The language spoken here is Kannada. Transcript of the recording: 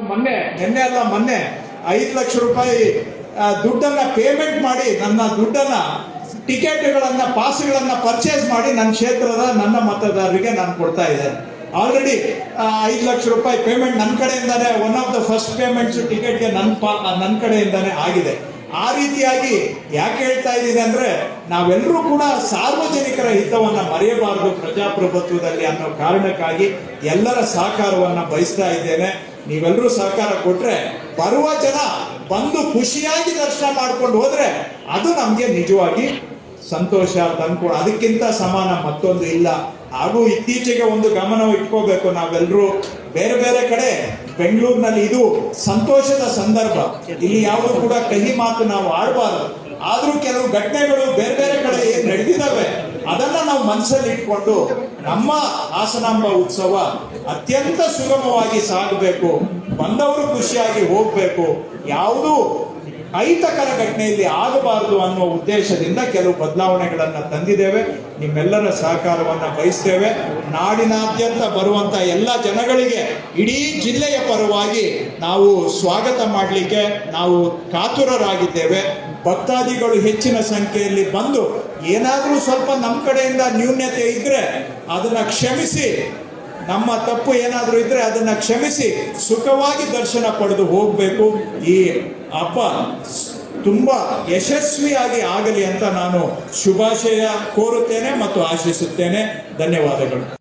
ಮೊನ್ನೆ, ನಿನ್ನೆ ಅಲ್ಲ, ಮೊನ್ನೆ ಐದು ಲಕ್ಷ ರೂಪಾಯಿ ದುಡ್ಡನ್ನ ಪೇಮೆಂಟ್ ಮಾಡಿ ನನ್ನ ದುಡ್ಡನ್ನ, ಟಿಕೆಟ್ಗಳನ್ನ, ಪಾಸ್ಗಳನ್ನ ಪರ್ಚೇಸ್ ಮಾಡಿ ನನ್ನ ಕ್ಷೇತ್ರದ, ನನ್ನ ಮತದಾರರಿಗೆ ನಾನು ಕೊಡ್ತಾ ಇದ್ದೇನೆ. ಆಲ್ರೆಡಿ ಐದು ಲಕ್ಷ ರೂಪಾಯಿ ಪೇಮೆಂಟ್ ನನ್ನ ಕಡೆಯಿಂದಾನೆ one of the first payments ಟಿಕೆಟ್ಗೆ ನನ್ನ ಪಾ ನನ್ನ ಕಡೆಯಿಂದಾನೆ ಆಗಿದೆ. ಆ ರೀತಿಯಾಗಿ ಯಾಕೆ ಹೇಳ್ತಾ ಇದ್ದೀನಿ ಅಂದ್ರೆ, ನಾವೆಲ್ಲರೂ ಕೂಡ ಸಾರ್ವಜನಿಕರ ಹಿತವನ್ನ ಮರೆಯಬಾರದು ಪ್ರಜಾಪ್ರಭುತ್ವದಲ್ಲಿ ಅನ್ನೋ ಕಾರಣಕ್ಕಾಗಿ ಎಲ್ಲರ ಸಹಕಾರವನ್ನ ಬಯಸ್ತಾ ಇದ್ದೇನೆ. ನೀವೆಲ್ಲರೂ ಸಹಕಾರ ಕೊಟ್ರೆ ಬರುವ ಜನ ಬಂದು ಖುಷಿಯಾಗಿ ದರ್ಶನ ಮಾಡ್ಕೊಂಡು ಹೋದ್ರೆ ಅದು ನಮ್ಗೆ ನಿಜವಾಗಿ ಸಂತೋಷ ತಂದ್ಕೊಂಡು ಅದಕ್ಕಿಂತ ಸಮಾನ ಮತ್ತೊಂದು ಇಲ್ಲ. ಹಾಗೂ ಇತ್ತೀಚೆಗೆ ಒಂದು ಗಮನ ಇಟ್ಕೋಬೇಕು ನಾವೆಲ್ಲರೂ ಬೇರೆ ಬೇರೆ ಕಡೆ ಬೆಂಗಳೂರಿನಲ್ಲಿ ಇದು ಸಂತೋಷದ ಸಂದರ್ಭ. ಇಲ್ಲಿ ಯಾವುದು ಕೂಡ ಕಹಿ ಮಾತು ನಾವು ಆಡಬಾರದು. ಆದ್ರೂ ಕೆಲವು ಘಟನೆಗಳು ಬೇರೆ ಕಡೆ ಅದನ್ನ ನಾವು ಮನಸ್ಸಲ್ಲಿ ಇಟ್ಕೊಂಡು ನಮ್ಮ ಹಾಸನಾಂಬ ಉತ್ಸವ ಅತ್ಯಂತ ಸುಗಮವಾಗಿ ಸಾಗಬೇಕು, ಬಂದವರು ಖುಷಿಯಾಗಿ ಹೋಗ್ಬೇಕು, ಯಾವುದೂ ಅಹಿತಕರ ಘಟನೆಯಲ್ಲಿ ಆಗಬಾರದು ಅನ್ನೋ ಉದ್ದೇಶದಿಂದ ಕೆಲವು ಬದಲಾವಣೆಗಳನ್ನು ತಂದಿದ್ದೇವೆ. ನಿಮ್ಮೆಲ್ಲರ ಸಹಕಾರವನ್ನ ಬಯಸ್ತೇವೆ. ನಾಡಿನಾದ್ಯಂತ ಬರುವಂತ ಎಲ್ಲ ಜನಗಳಿಗೆ ಇಡೀ ಜಿಲ್ಲೆಯ ಪರವಾಗಿ ನಾವು ಸ್ವಾಗತ ಮಾಡಲಿಕ್ಕೆ ನಾವು ಕಾತುರರಾಗಿದ್ದೇವೆ. ಭಕ್ತಾದಿಗಳು ಹೆಚ್ಚಿನ ಸಂಖ್ಯೆಯಲ್ಲಿ ಬಂದು ಏನಾದರೂ ಸ್ವಲ್ಪ ನಮ್ಮ ಕಡೆಯಿಂದ ನ್ಯೂನ್ಯತೆ ಇದ್ರೆ ಅದನ್ನ ಕ್ಷಮಿಸಿ ನಮ್ಮ ತಪ್ಪು ಏನಾದರೂ ಇದ್ರೆ ಅದನ್ನ ಕ್ಷಮಿಸಿ ಸುಖವಾಗಿ ದರ್ಶನ ಪಡೆದು ಹೋಗಬೇಕು. ಈ ಹಬ್ಬ ತುಂಬಾ ಯಶಸ್ವಿಯಾಗಿ ಆಗಲಿ ಅಂತ ನಾನು ಶುಭಾಶಯ ಕೋರುತ್ತೇನೆ ಮತ್ತು ಆಶಿಸುತ್ತೇನೆ. ಧನ್ಯವಾದಗಳು.